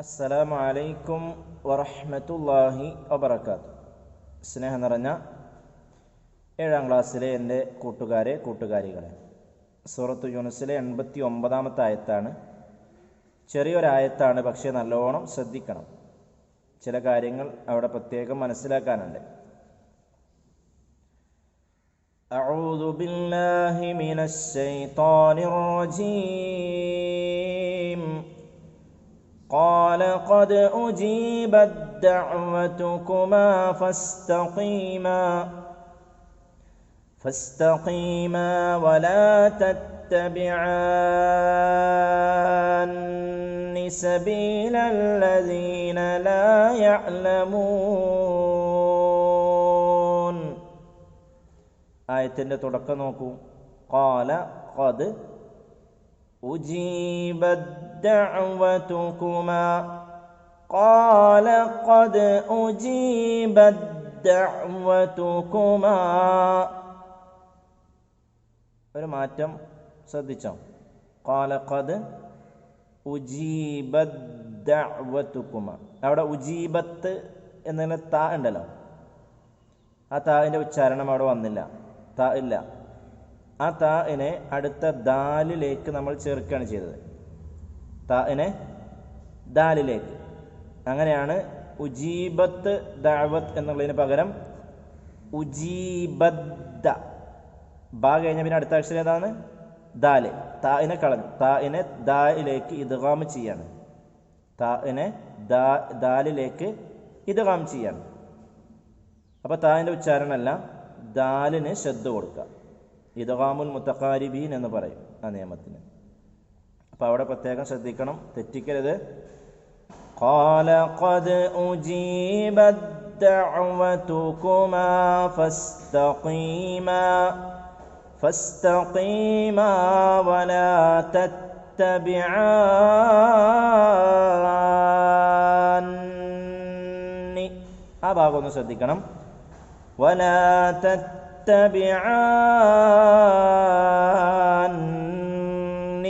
അസ്സലാമു അലൈക്കും വറഹ്മത്തുള്ളാഹി വബറകാത്തു സ്നേഹം നിറഞ്ഞ ഏഴാം ക്ലാസ്സിലെ എൻ്റെ കൂട്ടുകാരെ കൂട്ടുകാരികളെ സൂറത്ത് യൂനുസിലെ എൺപത്തി ഒമ്പതാമത്തെ ആയത്താണ് ചെറിയൊരായത്താണ് പക്ഷേ നല്ലോണം ശ്രദ്ധിക്കണം ചില കാര്യങ്ങൾ അവിടെ പ്രത്യേകം മനസ്സിലാക്കാനുണ്ട് أعوذ بالله من الشيطان الرجيم قال قد أجيبت دعوتكما فاستقيما فاستقيما ولا تتبعان سبيل الذين لا يعلمون ആയത്തിൻ്റെ തുടക്കം നോക്കൂ قال قد أجيبت دعوتكما قال قد أجيبت دعوتكما ഒരു മാറ്റം ശ്രദ്ധിച്ചോ قال قد ഉജീബത് ദഅവതുകുമ അവിടെ ഉജീബത്ത് എന്നുള്ള താ ഉണ്ടല്ലോ ആ താവിൻ്റെ ഉച്ചാരണം അവിടെ വന്നില്ല താ ഇല്ല ആ താഇനെ അടുത്ത ദാലിലേക്ക് നമ്മൾ ചേർക്കുകയാണ് ചെയ്തത്. താഇനെ ദാലിലേക്ക്. അങ്ങനെയാണ് ഉജീബത്ത് ദാവത്ത് എന്നുള്ളതിന് പകരം ഉജീബദ്ദ ബാ കഴിഞ്ഞ പിന്നെ അടുത്ത അക്ഷരം ഏതാണ്? ദാൽ. താഇനെ കളഞ്ഞു. താഇനെ ദാലിലേക്ക് ഇദ്ഗാം ചെയ്യാണ്. താഇനെ ദാ ദാലിലേക്ക് ഇദ്ഗാം ചെയ്യാണ്. അപ്പോൾ താഇന്റെ ഉച്ചാരണമല്ല ദാലിന് ശ്രദ്ധ കൊടുക്കുക. ഇദ്ഗാമുൽ മുത്തഖാരിബീൻ എന്ന് പറയും ആ നിയമത്തിന് അപ്പോൾ അവിടെ പ്രത്യേകം ശ്രദ്ധിക്കണം തെറ്റിക്കരുത് قال قد أجيبت دعوتكما فاستقيما فاستقيما ولا تتبعان ആ ഭാഗം ഒന്ന് ശ്രദ്ധിക്കണം ولا تتبعان تتبعان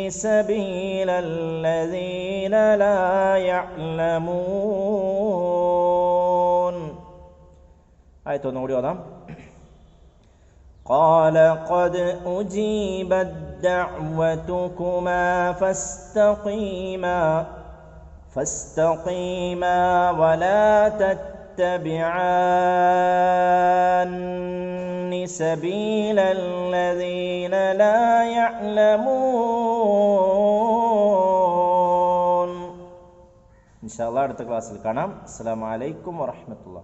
سبيل الذين لا يعلمون. آية نوريونا قال قد أجيبت دعوتكما فاستقيما فاستقيما ولا تتبعان. سبيل الذين لا يعلمون إن شاء الله அடுத்த கிளாஸில் காணாம் அஸ்லாம் வலைக்கம் வரமத்துல்லா